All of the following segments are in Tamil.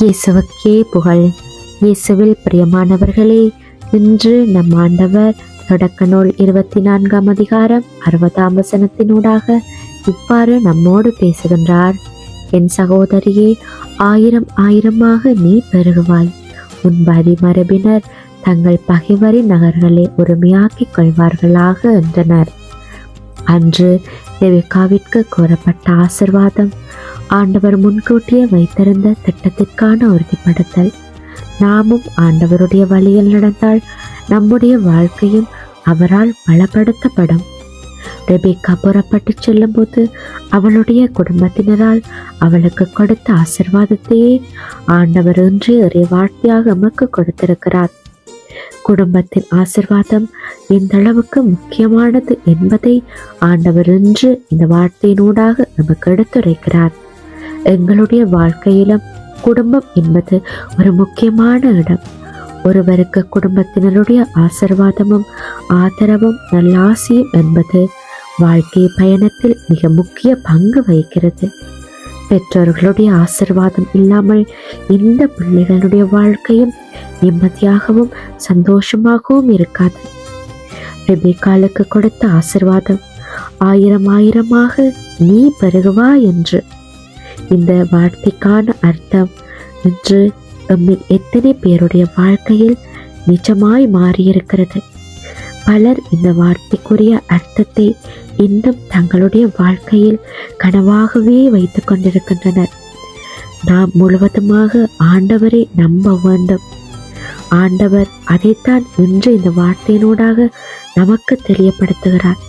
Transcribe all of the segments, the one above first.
இயேசுவுக்கே புகழ். இயேசுவில் பிரியமானவர்களே இன்று நம் ஆண்டவர் தொடக்க நூல் இருபத்தி நான்காம் அதிகாரம் அறுபதாம் வசனத்தினூடாக இவ்வாறு நம்மோடு பேசுகின்றார். என் சகோதரியே ஆயிரம் ஆயிரமாக நீ பெருகுவாய். உன் வரி மரபினர் தங்கள் பகைவரின் நகர்களை உரிமையாக்கிக் கொள்வார்களாக என்றனர். அன்று தேவிகாவிற்கு கூறப்பட்ட ஆசிர்வாதம் ஆண்டவர் முன்கூட்டியே வைத்திருந்த திட்டத்திற்கான உறுதிப்படுத்தல். நாமும் ஆண்டவருடைய வழியில் நடந்தால் நம்முடைய வாழ்க்கையும் அவரால் பலப்படுத்தப்படும். ரெபேக்கா புறப்பட்டு செல்லும்போது அவளுடைய குடும்பத்தினரால் அவளுக்கு கொடுத்த ஆசிர்வாதத்தையே ஆண்டவர் இன்று இறை வார்த்தையாக நமக்கு கொடுத்திருக்கிறார். குடும்பத்தின் ஆசிர்வாதம் எந்த அளவுக்கு முக்கியமானது என்பதை ஆண்டவர் இன்று இந்த வார்த்தையினூடாக நமக்கு எடுத்துரைக்கிறார். எங்களுடைய வாழ்க்கையிலும் குடும்பம் என்பது ஒரு முக்கியமான இடம். ஒருவருக்கு குடும்பத்தினருடைய ஆசிர்வாதமும் ஆதரவும் நல்லாசியும் என்பது வாழ்க்கை பயணத்தில் மிக முக்கிய பங்கு வகிக்கிறது. பெற்றோர்களுடைய ஆசிர்வாதம் இல்லாமல் இந்த பிள்ளைகளுடைய வாழ்க்கையும் நிம்மதியாகவும் சந்தோஷமாகவும் இருக்காது. ரெபிகாலுக்கு கொடுத்த ஆசிர்வாதம் ஆயிரம் ஆயிரமாக நீ பெருகுவா என்று இந்த வார்த்தைக்கான அர்த்தம் இன்று எம்மில் எத்தனை பேருடைய வாழ்க்கையில் நிஜமாய் மாறியிருக்கிறது? பலர் இந்த வார்த்தைக்குரிய அர்த்தத்தை இன்னும் தங்களுடைய வாழ்க்கையில் கனவாகவே வைத்துக் கொண்டிருக்கின்றனர். நாம் முழுவதுமாக ஆண்டவரை நம்ப வேண்டும். ஆண்டவர் அதைத்தான் இன்று இந்த வார்த்தையினூடாக நமக்கு தெரியப்படுத்துகிறார்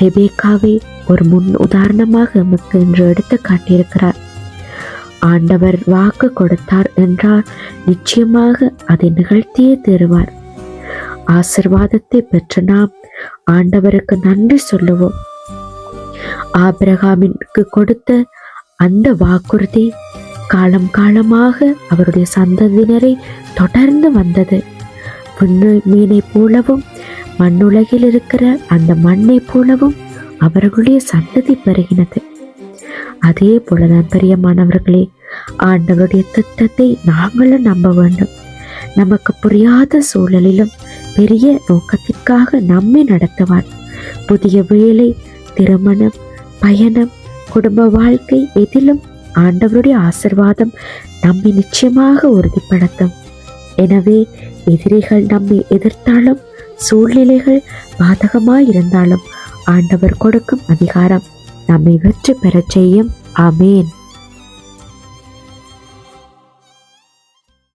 ரெபேக்காவை ஒரு முன் உதாரணமாக நமக்கு இன்று எடுத்து காட்டியிருக்கிறார். ஆண்டவர் வாக்கு கொடுத்தார் என்றால் நிச்சயமாக அதை நிகழ்த்தியே தருவார். ஆசிர்வாதத்தை பெற்ற நாம் ஆண்டவருக்கு நன்றி சொல்லுவோம். ஆபிரகாமிற்கு கொடுத்த அந்த வாக்குறுதி காலம் காலமாக அவருடைய சந்ததியினரை தொடர்ந்து வந்தது. விண்ணு மீனை போலவும் மண்ணுலகில் இருக்கிற அந்த மண்ணை போலவும் அவர்களுடைய சந்ததி பெறுகினது அதே போலதான் பிரியமானவர்களே ஆண்டவருடைய திட்டத்தை நாங்களும் நம்ப வேண்டும். நமக்கு புரியாத சூழலிலும் பெரிய நோக்கத்திற்காக நம்மை நடத்துவார். புதிய வேலை திருமணம் பயணம் குடும்ப வாழ்க்கை எதிலும் ஆண்டவருடைய ஆசிர்வாதம் நம்மை நிச்சயமாக உறுதிப்படுத்தும். எனவே எதிரிகள் நம்மை எதிர்த்தாலும் சூழ்நிலைகள் பாதகமாயிருந்தாலும் ஆண்டவர் கொடுக்கும் அதிகாரம் நம்மை வெற்றி பெறச் செய்யும். அமேன்